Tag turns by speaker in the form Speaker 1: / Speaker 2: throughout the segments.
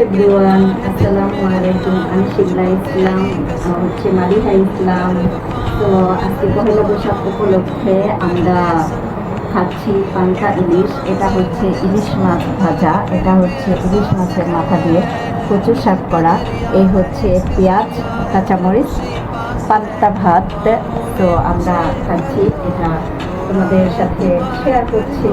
Speaker 1: Everyone আসসালামু আলাইকুম আমি শিবলা ইসলাম হচ্ছে মালিহা ইসলাম তো আজকে পহেলা বৈশাখ উপলক্ষে আমরা খাচ্ছি পান্তা ইলিশ। এটা হচ্ছে ইলিশ মাছ ভাজা। এটা হচ্ছে ইলিশ মাছের মাথা দিয়ে কচু শাক করা। এই হচ্ছে পেঁয়াজ, কাঁচামরিচ, পান্তা ভাত। তো আমরা খাচ্ছি। এটা তোমাদের সাথে শেয়ার করছি।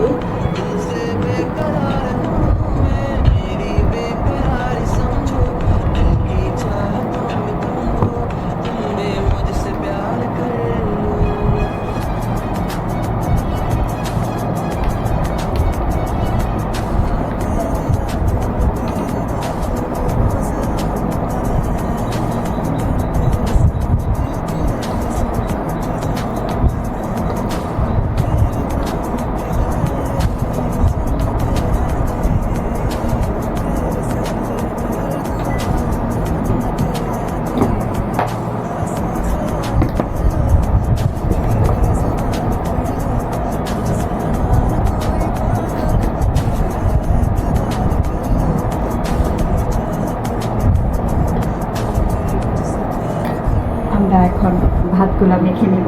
Speaker 1: আমরা এখন ভাতগুলো মেখে নিব।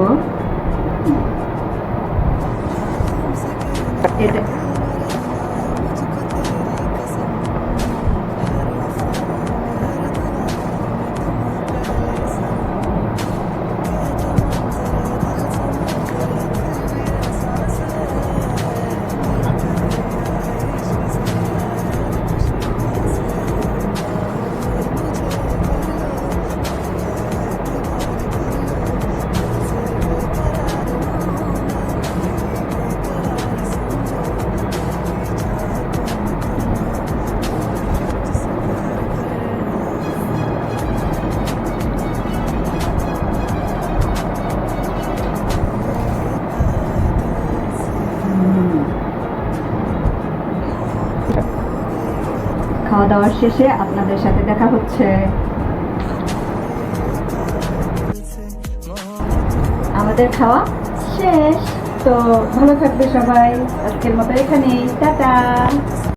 Speaker 1: এটা খাওয়া দাওয়ার শেষে আপনাদের সাথে দেখা হচ্ছে। আমাদের খাওয়া শেষ। তো ভালো থাকবে সবাই। আজকের মতো এখানেই। টাটা।